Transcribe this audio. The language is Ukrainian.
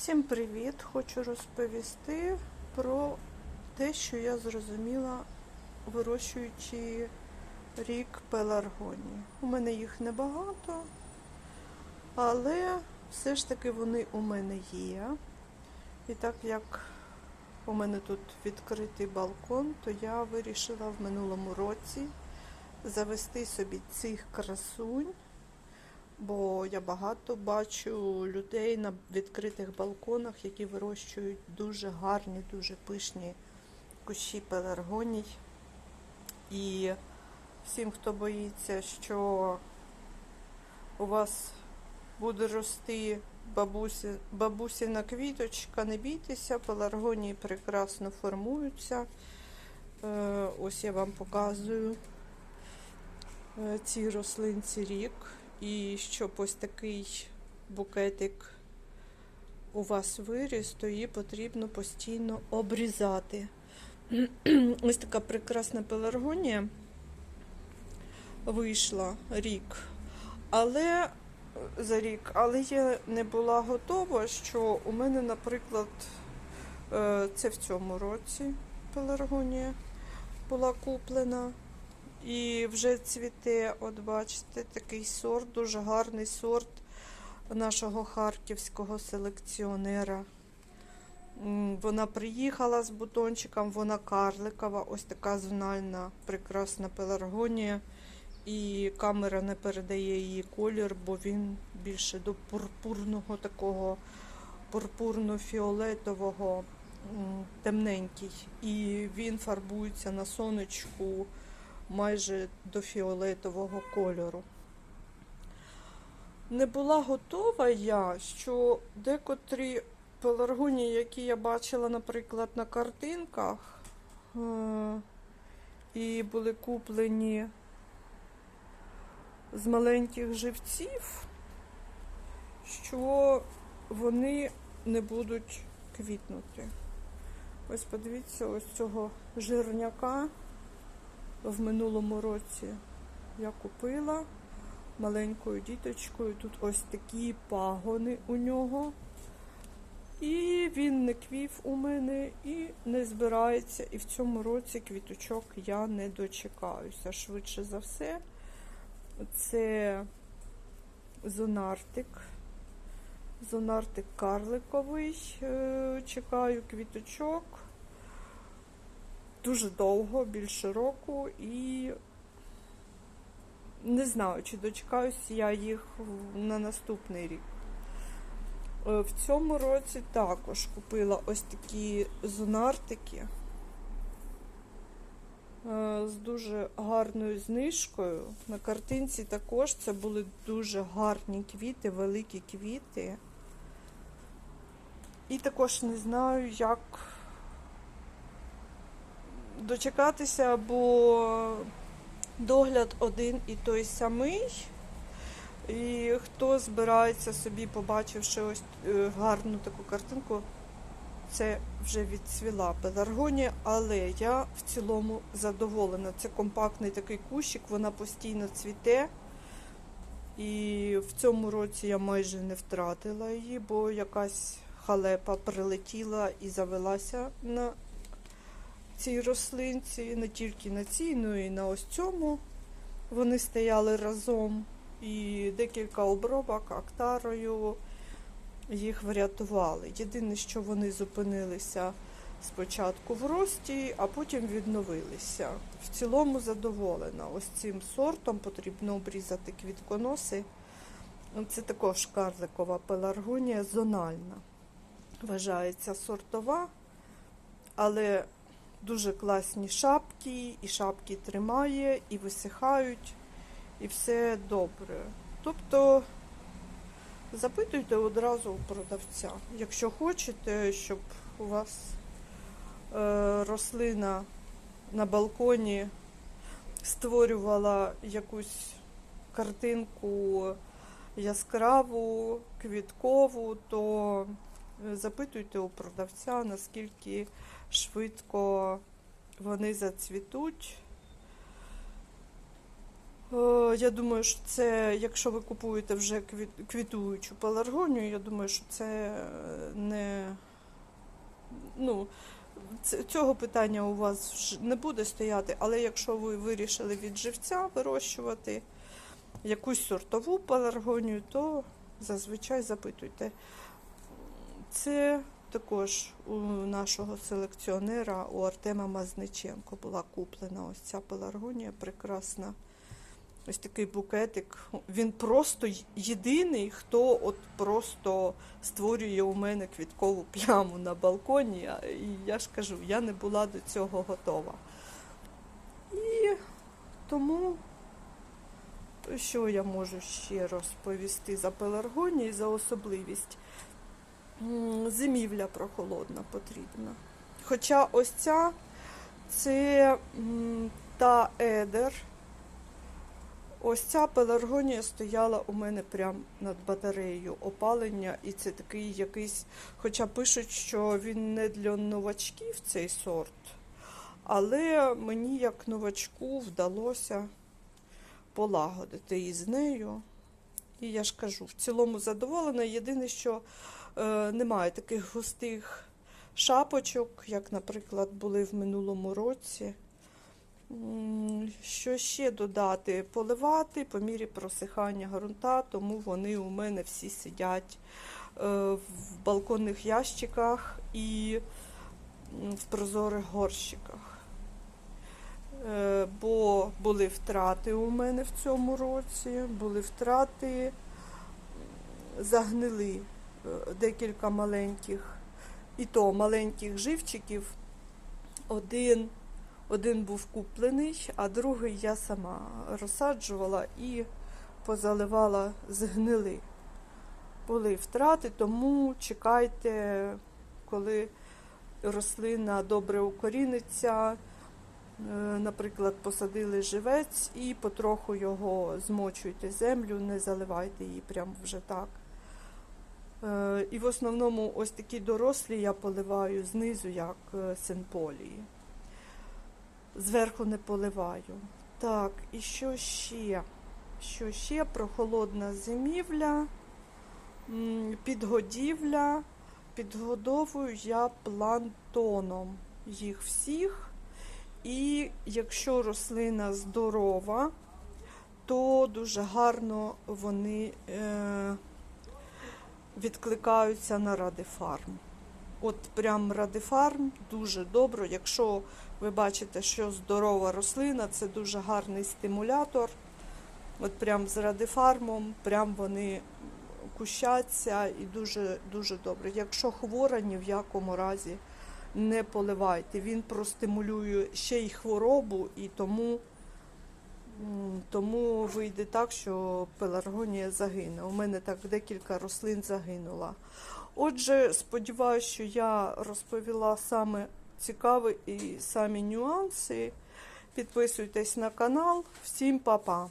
Всім привіт! Хочу розповісти про те, що я зрозуміла, вирощуючи рік пеларгонії. У мене їх небагато, але все ж таки вони у мене є. І так як у мене тут відкритий балкон, то я вирішила в минулому році завести собі цих красунь. Бо я багато бачу людей на відкритих балконах, які вирощують дуже гарні, дуже пишні кущі пеларгоній. І всім, хто боїться, що у вас буде рости бабусі, бабусіна квіточка, не бійтеся, пеларгонії прекрасно формуються. Е, Ось я вам показую е, ці рослинці рік. І щоб ось такий букетик у вас виріс, то її потрібно постійно обрізати. Ось така прекрасна пеларгонія вийшла рік. Але за рік, але я не була готова, що у мене, наприклад, е, це в цьому році пеларгонія була куплена. І вже цвіте, от бачите, такий сорт, дуже гарний сорт нашого харківського селекціонера. Вона приїхала з бутончиком, вона карликова, ось така зональна прекрасна пеларгонія. І камера не передає її колір, бо він більше до пурпурного такого пурпурно-фіолетового, темненький. І він фарбується на сонечку майже до фіолетового кольору. Не була готова я, що декотрі пеларгонії, які я бачила, наприклад, на картинках, е, і були куплені з маленьких живців, що вони не будуть квітнути. Ось подивіться, ось цього жирняка в минулому році я купила маленькою діточкою. Тут ось такі пагони у нього. І він не квів у мене і не збирається. І в цьому році квіточок я не дочекаюся. Швидше за все, це зонартик. Зонартик карликовий. Е, Чекаю квіточок дуже довго, більше року, і не знаю, чи дочекаюсь я їх на наступний рік. Е, В цьому році також купила ось такі зонартики е, з дуже гарною знижкою. На картинці також це були дуже гарні квіти, великі квіти. І також не знаю, як дочекатися, бо догляд один і той самий. І хто збирається собі, побачивши ось е, гарну таку картинку, це вже відцвіла пеларгонія, але я в цілому задоволена. Це компактний такий кущик, вона постійно цвіте. І в цьому році я майже не втратила її, бо якась халепа прилетіла і завелася на цій рослинці, не тільки на цій, ну і на ось цьому. Вони стояли разом і декілька обробок актарою їх врятували. Єдине, що вони зупинилися спочатку в рості, а потім відновилися. В цілому задоволена. Ось цим сортом потрібно обрізати квітконоси. Це також карликова пеларгонія зональна. Вважається сортова, але дуже класні шапки, і шапки тримає, і висихають, і все добре. Тобто запитуйте одразу у продавця. Якщо хочете, щоб у вас е, рослина на балконі створювала якусь картинку яскраву, квіткову, то запитуйте у продавця, наскільки швидко вони зацвітуть. Е, Я думаю, що це, якщо ви купуєте вже квітуючу пеларгонію, я думаю, що це е, не. Ну, цього питання у вас не буде стояти, але якщо ви вирішили від живця вирощувати якусь сортову пеларгонію, то зазвичай запитуйте. Це також у нашого селекціонера, у Артема Мазниченко була куплена ось ця пеларгонія прекрасна. Ось такий букетик. Він просто єдиний, хто от просто створює у мене квіткову пляму на балконі. І я ж кажу, я не була до цього готова. І тому, що я можу ще розповісти за пеларгонії, за особливість? Зимівля прохолодна потрібна. Хоча ось ця це та едер. Ось ця пеларгонія стояла у мене прямо над батареєю опалення, і це такий якийсь, хоча пишуть, що він не для новачків цей сорт, але мені як новачку вдалося полагодити із нею. І я ж кажу, в цілому задоволена. Єдине, що немає таких густих шапочок, як, наприклад, були в минулому році. Що ще додати? Поливати по мірі просихання ґрунта, тому вони у мене всі сидять е, в балконних ящиках і в прозорих горщиках. Е, Бо були втрати у мене в цьому році, були втрати, загнили е, декілька маленьких, і то маленьких живчиків. Один один був куплений, а другий я сама розсаджувала і позаливала згнили. Були втрати, тому чекайте, коли рослина добре укоріниться. Е, Наприклад, посадили живець і потроху його змочуйте землю, не заливайте її прямо вже так. Е, І в основному ось такі дорослі я поливаю знизу, як е, синполії зверху не поливаю. Так, і що ще? Що ще? Прохолодна зимівля, підгодівля. Підгодовую я плантоном їх всіх. І якщо рослина здорова, то дуже гарно вони е, відкликаються на радифарм. От прям радифарм дуже добре. Якщо ви бачите, що здорова рослина, це дуже гарний стимулятор. От прям з радифармом, прям вони кущаться і дуже, дуже добре. Якщо хвора, ні в якому разі не поливайте. Він простимулює ще й хворобу, і тому, тому вийде так, що пеларгонія загине. У мене так декілька рослин загинула. Отже, сподіваюся, що я розповіла саме цікаві і самі нюанси. Підписуйтесь на канал. Всім па-па!